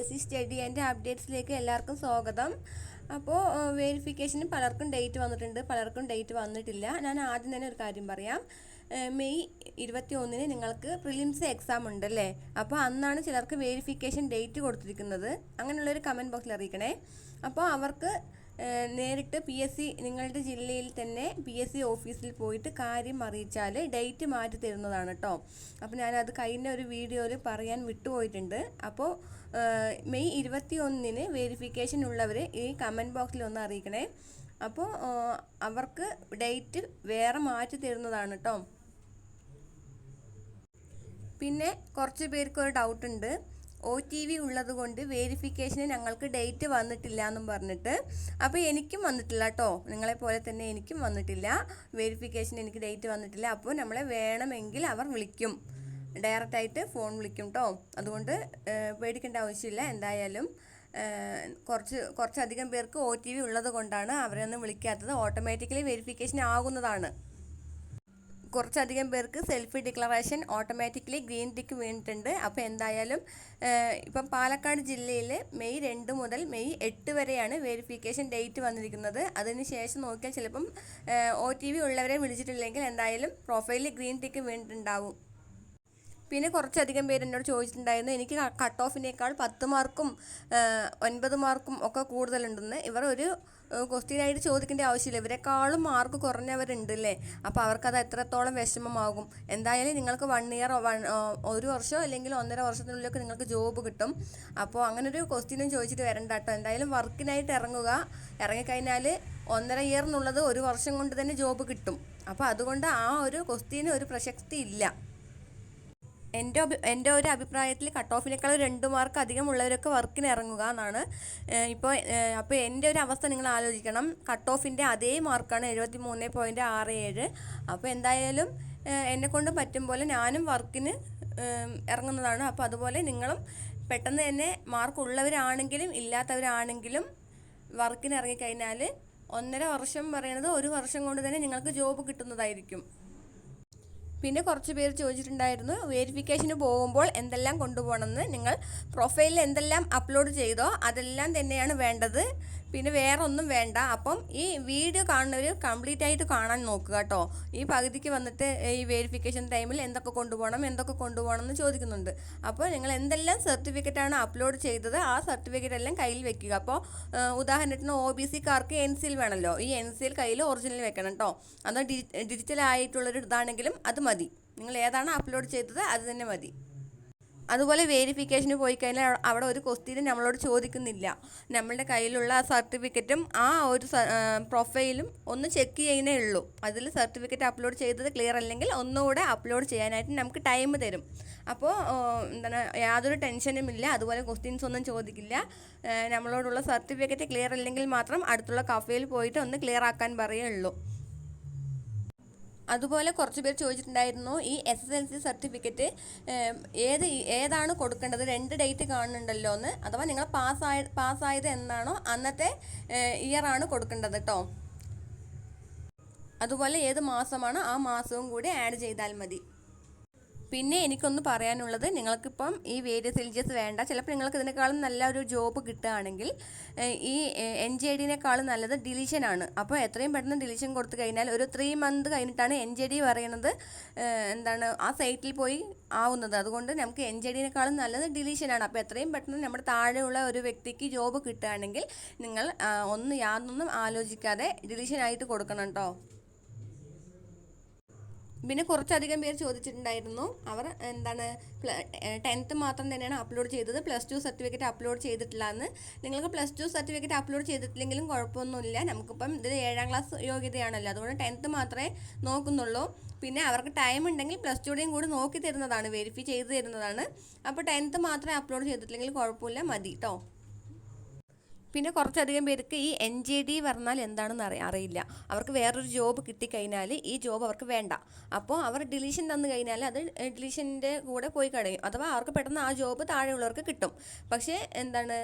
S C study and അപ്ഡേറ്റ്സിലേക്ക് എല്ലാവർക്കും സ്വാഗതം. അപ്പോൾ വെരിഫിക്കേഷന് പലർക്കും ഡേറ്റ് വന്നിട്ടുണ്ട്. പലർക്കും ഡേറ്റ് വന്നിട്ടില്ല. ഞാൻ ആദ്യം തന്നെ ഒരു കാര്യം പറയാം. മെയ് ഇരുപത്തി ഒന്നിന് നിങ്ങൾക്ക് പ്രിലിംസ് എക്സാം ഉണ്ടല്ലേ? അപ്പോൾ അന്നാണ് ചിലർക്ക് വെരിഫിക്കേഷൻ ഡേറ്റ് കൊടുത്തിരിക്കുന്നത്. അങ്ങനെയുള്ളൊരു കമന്റ് ബോക്സിൽ അറിയിക്കണേ. അപ്പോൾ അവർക്ക് നേരിട്ട് പി എസ് സി നിങ്ങളുടെ ജില്ലയിൽ തന്നെ പി എസ് സി ഓഫീസിൽ പോയിട്ട് കാര്യം അറിയിച്ചാൽ ഡേറ്റ് മാറ്റി തരുന്നതാണ് കേട്ടോ അപ്പോൾ ഞാനത് കഴിഞ്ഞ ഒരു വീഡിയോയിൽ പറയാൻ വിട്ടുപോയിട്ടുണ്ട്. അപ്പോൾ മെയ് ഇരുപത്തി ഒന്നിന് വെരിഫിക്കേഷൻ ഉള്ളവർ ഈ കമന്റ് ബോക്സിൽ ഒന്ന് അറിയിക്കണേ. അപ്പോൾ അവർക്ക് ഡേറ്റ് വേറെ മാറ്റി തരുന്നതാണ് കേട്ടോ പിന്നെ കുറച്ച് പേർക്ക് ഒരു ഡൗട്ട് ഉണ്ട്. ഒ ടി വി ഉള്ളത് കൊണ്ട് വേരിഫിക്കേഷന് ഞങ്ങൾക്ക് ഡേറ്റ് വന്നിട്ടില്ല എന്നും പറഞ്ഞിട്ട് അപ്പോൾ എനിക്കും വന്നിട്ടില്ല കേട്ടോ. നിങ്ങളെ പോലെ തന്നെ എനിക്കും വന്നിട്ടില്ല. വേരിഫിക്കേഷൻ എനിക്ക് ഡേറ്റ് വന്നിട്ടില്ല. അപ്പോൾ നമ്മളെ വേണമെങ്കിൽ അവർ വിളിക്കും. ഡയറക്റ്റായിട്ട് ഫോൺ വിളിക്കും കേട്ടോ. അതുകൊണ്ട് പേടിക്കേണ്ട ആവശ്യമില്ല. എന്തായാലും കുറച്ച് കുറച്ചധികം പേർക്ക് ഒ ടി വി ഉള്ളത് കൊണ്ടാണ് അവരെ ഒന്നും വിളിക്കാത്തത്. ഓട്ടോമാറ്റിക്കലി വെരിഫിക്കേഷൻ ആകുന്നതാണ്. കുറച്ചധികം പേർക്ക് selfie declaration automatically green tick വീണിട്ടുണ്ട്. അപ്പോൾ എന്തായാലും ഇപ്പം പാലക്കാട് ജില്ലയിൽ മെയ് രണ്ട് മുതൽ മെയ് എട്ട് വരെയാണ് വെരിഫിക്കേഷൻ ഡേറ്റ് വന്നിരിക്കുന്നത്. അതിന് ശേഷം നോക്കിയാൽ ചിലപ്പം ഒ ടി വി ഉള്ളവരെ വിളിച്ചിട്ടില്ലെങ്കിൽ എന്തായാലും പ്രൊഫൈലിൽ ഗ്രീൻ ടിക്ക് വീണിട്ടുണ്ടാവും. പിന്നെ കുറച്ചധികം പേര് എന്നോട് ചോദിച്ചിട്ടുണ്ടായിരുന്നു എനിക്ക് കട്ട് ഓഫിനേക്കാൾ പത്ത് മാർക്കും ഒൻപത് മാർക്കും ഒക്കെ കൂടുതലുണ്ടെന്ന്. ഇവർ ഒരു ക്വസ്റ്റ്യനായിട്ട് ചോദിക്കേണ്ട ആവശ്യമില്ല. ഇവരെക്കാളും മാർക്ക് കുറഞ്ഞവരുണ്ട് അല്ലേ അപ്പോൾ അവർക്കത് എത്രത്തോളം വിഷമമാകും? എന്തായാലും നിങ്ങൾക്ക് വൺ ഇയർ ഒരു വർഷം അല്ലെങ്കിൽ ഒന്നര വർഷത്തിനുള്ളിലൊക്കെ നിങ്ങൾക്ക് ജോബ് കിട്ടും. അപ്പോൾ അങ്ങനെ ഒരു ക്വസ്റ്റ്യനും ചോദിച്ചിട്ട് വരണ്ട കേട്ടോ. എന്തായാലും വർക്കിനായിട്ട് ഇറങ്ങുക. ഇറങ്ങിക്കഴിഞ്ഞാൽ ഒന്നര ഇയർ എന്നുള്ളത് ഒരു വർഷം കൊണ്ട് തന്നെ ജോബ് കിട്ടും. അപ്പോൾ അതുകൊണ്ട് ആ ഒരു ക്വസ്റ്റ്യന് ഒരു പ്രസക്തി ഇല്ല. എന്റെ എന്റെ ഒരു അഭിപ്രായത്തിൽ കട്ട് ഓഫിനേക്കാൾ രണ്ട് മാർക്ക് അധികം ഉള്ളവരൊക്കെ വർക്കിന് ഇറങ്ങുക എന്നാണ്. ഇപ്പോൾ അപ്പോൾ എന്റെ ഒരു അവസ്ഥ നിങ്ങൾ ആലോചിക്കണം. കട്ട് ഓഫിന്റെ അതേ മാർക്കാണ് എഴുപത്തി മൂന്ന് പോയിന്റ് ആറ് ഏഴ്. അപ്പോൾ എന്തായാലും എന്നെ കൊണ്ട് പറ്റും പോലെ ഞാനും വർക്കിന് ഇറങ്ങുന്നതാണ്. അപ്പോൾ അതുപോലെ നിങ്ങളും പെട്ടെന്ന് തന്നെ മാർക്ക് ഉള്ളവരാണെങ്കിലും ഇല്ലാത്തവരാണെങ്കിലും വർക്കിന് ഇറങ്ങിക്കഴിഞ്ഞാൽ ഒന്നര വർഷം പറയുന്നത് ഒരു വർഷം കൊണ്ട് തന്നെ നിങ്ങൾക്ക് ജോബ് കിട്ടുന്നതായിരിക്കും. പിന്നെ കുറച്ച് പേര് ചോദിച്ചിട്ടുണ്ടായിരുന്നു വെരിഫിക്കേഷന് പോകുമ്പോൾ എന്തെല്ലാം കൊണ്ടുപോകണമെന്ന്. നിങ്ങൾ പ്രൊഫൈലിൽ എന്തെല്ലാം അപ്ലോഡ് ചെയ്തോ അതെല്ലാം തന്നെയാണ് വേണ്ടത്. പിന്നെ വേറെ ഒന്നും വേണ്ട. അപ്പം ഈ വീഡിയോ കാണുന്നവർ കംപ്ലീറ്റ് ആയിട്ട് കാണാൻ നോക്കുക കേട്ടോ. ഈ പകുതിക്ക് വന്നിട്ട് ഈ വെരിഫിക്കേഷൻ ടൈമിൽ എന്തൊക്കെ കൊണ്ടുപോകണം എന്തൊക്കെ കൊണ്ടുപോകണം എന്ന് ചോദിക്കുന്നുണ്ട്. അപ്പോൾ നിങ്ങൾ എന്തെല്ലാം സർട്ടിഫിക്കറ്റാണ് അപ്ലോഡ് ചെയ്തത് ആ സർട്ടിഫിക്കറ്റ് എല്ലാം കയ്യിൽ വെക്കുക. അപ്പോൾ ഉദാഹരണത്തിന് ഒ ബി സിക്കാർക്ക് എൻ സിയിൽ വേണമല്ലോ ഈ എൻ സിയിൽ കയ്യിൽ ഒറിജിനൽ വെക്കണം കേട്ടോ അത് ഡിജിറ്റൽ ആയിട്ടുള്ളൊരു ഇതാണെങ്കിലും അത് മതി. നിങ്ങൾ ഏതാണ് അപ്ലോഡ് ചെയ്തത് അത് തന്നെ മതി. അതുപോലെ വേരിഫിക്കേഷന് പോയി കഴിഞ്ഞാൽ അവ- അവിടെ ഒരു ക്വസ്റ്റ്യനും നമ്മളോട് ചോദിക്കുന്നില്ല. നമ്മളുടെ കയ്യിലുള്ള ആ സർട്ടിഫിക്കറ്റും ആ ഒരു പ്രൊഫൈലും ഒന്ന് ചെക്ക് ചെയ്യുന്നേ ഉള്ളൂ. അതിൽ സർട്ടിഫിക്കറ്റ് അപ്ലോഡ് ചെയ്തത് ക്ലിയർ അല്ലെങ്കിൽ ഒന്നുകൂടെ അപ്ലോഡ് ചെയ്യാനായിട്ട് നമുക്ക് ടൈം തരും. അപ്പോൾ എന്താണ് യാതൊരു ടെൻഷനും ഇല്ല. അതുപോലെ ക്വസ്റ്റ്യൻസ് ഒന്നും ചോദിക്കില്ല. നമ്മളോടുള്ള സർട്ടിഫിക്കറ്റ് ക്ലിയർ അല്ലെങ്കിൽ മാത്രം അടുത്തുള്ള കഫേയിൽ പോയിട്ട് ഒന്ന് ക്ലിയർ ആക്കാൻ പറയുള്ളൂ അതുപോലെ കുറച്ച് പേർ ചോദിച്ചിട്ടുണ്ടായിരുന്നു ഈ S S L C certificate ഏത് ഏതാണ് കൊടുക്കേണ്ടത്? രണ്ട് ഡേറ്റ് കാണുന്നുണ്ടല്ലോ എന്ന് അഥവാ നിങ്ങൾ പാസ്സായ പാസ്സായത് എന്നാണോ അന്നത്തെ ഇയർ ആണ് കൊടുക്കേണ്ടത് കേട്ടോ അതുപോലെ ഏത് മാസമാണോ ആ മാസവും കൂടി ആഡ് ചെയ്താൽ മതി. പിന്നെ എനിക്കൊന്ന് പറയാനുള്ളത് നിങ്ങൾക്കിപ്പം ഈ വേരിയസ് റിലീജിയസ് വേണ്ട. ചിലപ്പോൾ നിങ്ങൾക്ക് ഇതിനേക്കാളും നല്ല ഒരു ജോബ് കിട്ടുകയാണെങ്കിൽ ഈ എൻ ജെ ഡിനേക്കാളും നല്ലത് ഡിലീഷനാണ് അപ്പോൾ എത്രയും പെട്ടെന്ന് ഡിലീഷൻ കൊടുത്തു കഴിഞ്ഞാൽ ഒരു ത്രീ മന്ത് കഴിഞ്ഞിട്ടാണ് എൻ ജെ ഡി പറയുന്നത് എന്താണ് ആ സൈറ്റിൽ പോയി ആവുന്നത്. അതുകൊണ്ട് നമുക്ക് എൻ ജെ ഡിനേക്കാളും നല്ലത് ഡിലീഷനാണ് അപ്പോൾ എത്രയും പെട്ടെന്ന് നമ്മുടെ താഴെയുള്ള ഒരു വ്യക്തിക്ക് ജോബ് കിട്ടുകയാണെങ്കിൽ നിങ്ങൾ ഒന്ന് യാതൊന്നും ആലോചിക്കാതെ ഡിലീഷനായിട്ട് കൊടുക്കണം കേട്ടോ. പിന്നെ കുറച്ചധികം പേര് ചോദിച്ചിട്ടുണ്ടായിരുന്നു. അവർ എന്താണ് ടെൻത്ത് മാത്രം തന്നെയാണ് അപ്ലോഡ് ചെയ്തത്. പ്ലസ് ടു സർട്ടിഫിക്കറ്റ് അപ്ലോഡ് ചെയ്തിട്ടില്ല എന്ന് നിങ്ങൾക്ക് പ്ലസ് ടു സർട്ടിഫിക്കറ്റ് അപ്ലോഡ് ചെയ്തിട്ടില്ലെങ്കിലും കുഴപ്പമൊന്നുമില്ല. നമുക്കിപ്പം ഇത് ഏഴാം ക്ലാസ് യോഗ്യതയാണല്ലോ. അതുകൊണ്ട് ടെൻത്ത് മാത്രമേ നോക്കുന്നുള്ളൂ. പിന്നെ അവർക്ക് ടൈം ഉണ്ടെങ്കിൽ പ്ലസ് ടുയുടെയും കൂടി നോക്കി തരുന്നതാണ് വെരിഫൈ ചെയ്ത് തരുന്നതാണ്. അപ്പോൾ ടെൻത്ത് മാത്രമേ അപ്ലോഡ് ചെയ്തിട്ടില്ലെങ്കിൽ കുഴപ്പമില്ല. മതി കേട്ടോ പിന്നെ കുറച്ചധികം പേർക്ക് ഈ എൻ ജെ ഡി പറഞ്ഞാൽ എന്താണെന്ന് അറി അറിയില്ല. അവർക്ക് വേറൊരു ജോബ് കിട്ടിക്കഴിഞ്ഞാൽ ഈ ജോബ് അവർക്ക് വേണ്ട. അപ്പോൾ അവർ ഡിലീഷൻ തന്നു കഴിഞ്ഞാൽ അത് ഡിലീഷന്റെ കൂടെ പോയി കഴിയും അഥവാ അവർക്ക് പെട്ടെന്ന് ആ ജോബ് താഴെയുള്ളവർക്ക് കിട്ടും. പക്ഷേ എന്താണ്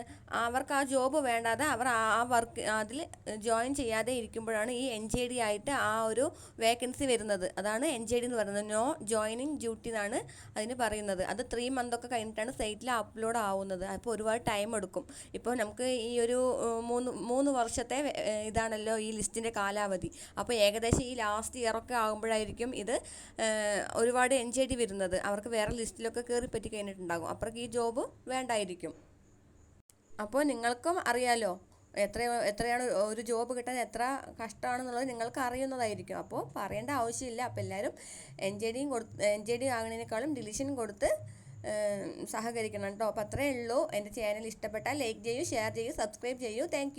അവർക്ക് ആ ജോബ് വേണ്ടാതെ അവർ ആ വർക്ക് അതിൽ ജോയിൻ ചെയ്യാതെ ഇരിക്കുമ്പോഴാണ് ഈ എൻ ജെ ഡി ആയിട്ട് ആ ഒരു വേക്കൻസി വരുന്നത്. അതാണ് എൻ ജെ ഡി എന്ന് പറയുന്നത്. നോ ജോയിനിങ് ഡ്യൂട്ടി എന്നാണ് അതിന് പറയുന്നത്. അത് ത്രീ മന്തൊക്കെ കഴിഞ്ഞിട്ടാണ് സൈറ്റിൽ അപ്ലോഡ് ആവുന്നത്. അപ്പോൾ ഒരുപാട് ടൈം എടുക്കും. ഇപ്പോൾ നമുക്ക് ഈ ഒരു മൂന്ന് മൂന്ന് വർഷത്തെ ഇതാണല്ലോ ഈ ലിസ്റ്റിന്റെ കാലാവധി. അപ്പോൾ ഏകദേശം ഈ ലാസ്റ്റ് ഇയറൊക്കെ ആകുമ്പോഴായിരിക്കും ഇത് ഒരുപാട് എൻ ജെ ഡി വരുന്നത്. അവർക്ക് വേറെ ലിസ്റ്റിലൊക്കെ കയറി പറ്റി കഴിഞ്ഞിട്ടുണ്ടാകും. അപ്പുറക്ക് ഈ ജോബ് വേണ്ടായിരിക്കും. അപ്പോൾ നിങ്ങൾക്കും അറിയാലോ എത്ര എത്രയാണ് ഒരു ജോബ് കിട്ടാൻ എത്ര കഷ്ടമാണെന്നുള്ളത് നിങ്ങൾക്ക് അറിയുന്നതായിരിക്കും. അപ്പോൾ പറയേണ്ട ആവശ്യമില്ല. അപ്പോൾ എല്ലാവരും എൻ ജെ ഡിയും കൊടുത്ത് എൻ ജെ ഡി ആകുന്നതിനേക്കാളും ഡിലീഷൻ കൊടുത്ത് സഹകരിക്കണം കേട്ടോ. അപ്പോൾ അത്രയേ ഉള്ളൂ. എന്റെ ചാനൽ ഇഷ്ടപ്പെട്ടാൽ ലൈക്ക് ചെയ്യൂ ഷെയർ ചെയ്യൂ സബ്സ്ക്രൈബ് ചെയ്യൂ. താങ്ക്